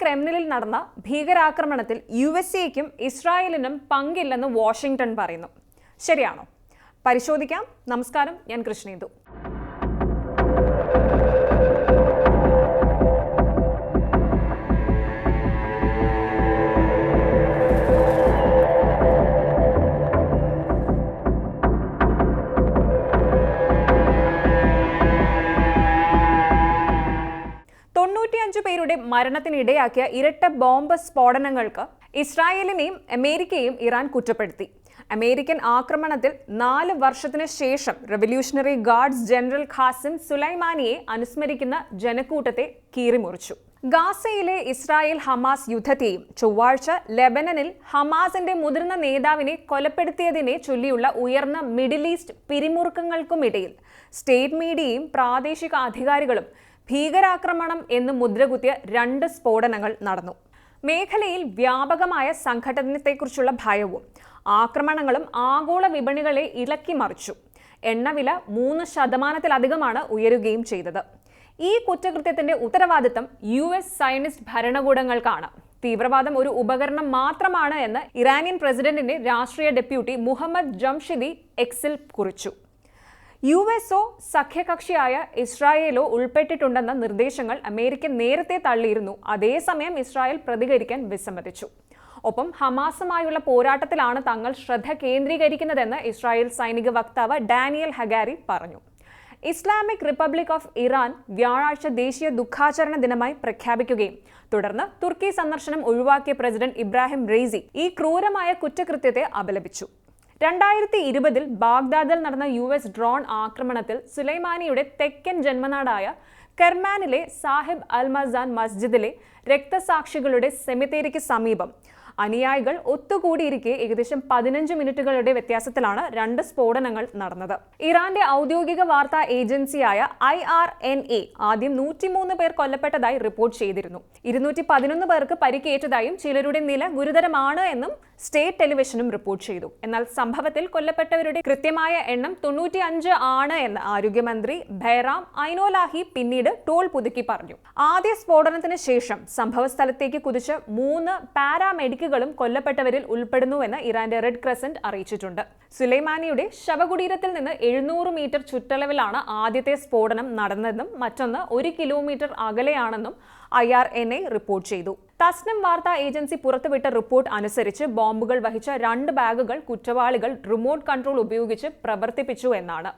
ക്രെംലിനിൽ നടന്ന ഭീകരാക്രമണത്തിൽ U S എക്കും ഇസ്രായേലിനും പങ്കില്ലെന്ന് വാഷിംഗ്ടൺ പറയുന്നു. ശരിയാണോ? പരിശോധിക്കാം. നമസ്കാരം. ഞാൻ കൃഷ്ണേന്ദു. തൊണ്ണൂറ്റിയഞ്ച് പേരുടെ മരണത്തിനിടയാക്കിയ ഇരട്ട ബോംബ് സ്ഫോടനങ്ങൾക്ക് ഇസ്രായേലിനെയും അമേരിക്കയെയും ഇറാൻ കുറ്റപ്പെടുത്തി. അമേരിക്കൻ ആക്രമണത്തിൽ നാല് വർഷത്തിന് ശേഷം revolutionary guards general Qasem Soleimani അനുസ്മരിക്കുന്ന ജനക്കൂട്ടത്തെ കീറിമുറിച്ചു. ഗാസയിലെ ഇസ്രായേൽ ഹമാസ് യുദ്ധത്തെയും ചൊവ്വാഴ്ച ലെബനനിൽ ഹമാസിന്റെ മുതിർന്ന നേതാവിനെ കൊലപ്പെടുത്തിയതിനെ ചൊല്ലിയുള്ള ഉയർന്ന മിഡിൽ ഈസ്റ്റ് പിരിമുറുക്കങ്ങൾക്കുമിടയിൽ സ്റ്റേറ്റ് മീഡിയയും പ്രാദേശിക അധികാരികളും ഭീകരാക്രമണം എന്ന് മുദ്രകുത്തിയ രണ്ട് സ്ഫോടനങ്ങൾ നടന്നു. മേഖലയിൽ വ്യാപകമായ സംഘടനത്തെക്കുറിച്ചുള്ള ഭയവും ആക്രമണങ്ങളും ആഗോള വിപണികളെ ഇളക്കി മറിച്ചു. എണ്ണവില മൂന്ന് ശതമാനത്തിലധികമാണ് ഉയരുകയും ചെയ്തത്. ഈ കുറ്റകൃത്യത്തിന്റെ ഉത്തരവാദിത്തം യു എസ് സയനിസ്റ്റ് ഭരണകൂടങ്ങൾക്കാണ്. തീവ്രവാദം ഒരു ഉപകരണം മാത്രമാണ് എന്ന് ഇറാനിയൻ പ്രസിഡന്റിന്റെ രാഷ്ട്രീയ ഡെപ്യൂട്ടി മുഹമ്മദ് ജംഷിദി എക്സിൽ കുറിച്ചു. യു എസോ സഖ്യകക്ഷിയായ ഇസ്രായേലോ ഉൾപ്പെട്ടിട്ടുണ്ടെന്ന നിർദ്ദേശങ്ങൾ അമേരിക്ക നേരത്തെ തള്ളിയിരുന്നു. അതേസമയം ഇസ്രായേൽ പ്രതികരിക്കാൻ വിസമ്മതിച്ചു. ഒപ്പം ഹമാസുമായുള്ള പോരാട്ടത്തിലാണ് തങ്ങൾ ശ്രദ്ധ കേന്ദ്രീകരിക്കുന്നതെന്ന് ഇസ്രായേൽ സൈനിക വക്താവ് ഡാനിയൽ ഹഗാരി പറഞ്ഞു. ഇസ്ലാമിക് റിപ്പബ്ലിക് ഓഫ് ഇറാൻ വ്യാഴാഴ്ച ദേശീയ ദുഃഖാചരണ ദിനമായി പ്രഖ്യാപിക്കുകയും തുടർന്ന് തുർക്കി സന്ദർശനം ഒഴിവാക്കിയ പ്രസിഡന്റ് ഇബ്രാഹിം റെയ്സി ഈ ക്രൂരമായ കുറ്റകൃത്യത്തെ അപലപിച്ചു. രണ്ടായിരത്തി ഇരുപതിൽ ബാഗ്ദാദിൽ നടന്ന യു എസ് ഡ്രോൺ ആക്രമണത്തിൽ സുലൈമാനിയുടെ തെക്കൻ ജന്മനാടായ കെർമാനിലെ സാഹിബ് അൽമസാൻ മസ്ജിദിലെ രക്തസാക്ഷികളുടെ സെമിത്തേരിക്ക് സമീപം. അനുയായികൾ ഒത്തുകൂടിയിരിക്കെ ഏകദേശം പതിനഞ്ച് മിനിറ്റുകളുടെ വ്യത്യാസത്തിലാണ് രണ്ട് സ്ഫോടനങ്ങൾ നടന്നത്. ഇറാന്റെ ഔദ്യോഗിക വാർത്താ ഏജൻസിയായ ഐ ആർ എൻ എ ആദ്യം നൂറ്റിമൂന്ന് പേർ കൊല്ലപ്പെട്ടതായി റിപ്പോർട്ട് ചെയ്തിരുന്നു. ഇരുന്നൂറ്റി പതിനൊന്ന് പേർക്ക് പരിക്കേറ്റതായും ചിലരുടെ നില ഗുരുതരമാണ് എന്നും സ്റ്റേറ്റ് ടെലിവിഷനും റിപ്പോർട്ട് ചെയ്തു. എന്നാൽ സംഭവത്തിൽ കൊല്ലപ്പെട്ടവരുടെ കൃത്യമായ എണ്ണം തൊണ്ണൂറ്റി അഞ്ച് ആണ് എന്ന് ആരോഗ്യമന്ത്രി ബൈറാം ഐനോലാഹി പിന്നീട് ടോൾ പുതുക്കി പറഞ്ഞു. ആദ്യ സ്ഫോടനത്തിന് ശേഷം സംഭവസ്ഥലത്തേക്ക് കുതിച്ച് മൂന്ന് പാരാമെഡിക്കുകളും കൊല്ലപ്പെട്ടവരിൽ ഉൾപ്പെടുന്നുവെന്ന് ഇറാന്റെ റെഡ് ക്രസന്റ് അറിയിച്ചിട്ടുണ്ട്. സുലൈമാനിയുടെ ശവകുടീരത്തിൽ നിന്ന് എഴുന്നൂറ് മീറ്റർ ചുറ്റളവിലാണ് ആദ്യത്തെ സ്ഫോടനം നടന്നതെന്നും മറ്റൊന്ന് ഒരു kilometre അകലെയാണെന്നും I R N A report ചെയ്തു. തസ്നം വാർത്താ ഏജൻസി പുറത്തുവിട്ട റിപ്പോർട്ട് അനുസരിച്ച് ബോംബുകൾ വഹിച്ച രണ്ട് ബാഗുകൾ കുറ്റവാളികൾ റിമോട്ട് കൺട്രോൾ ഉപയോഗിച്ച് പ്രവർത്തിപ്പിച്ചു എന്നാണ്.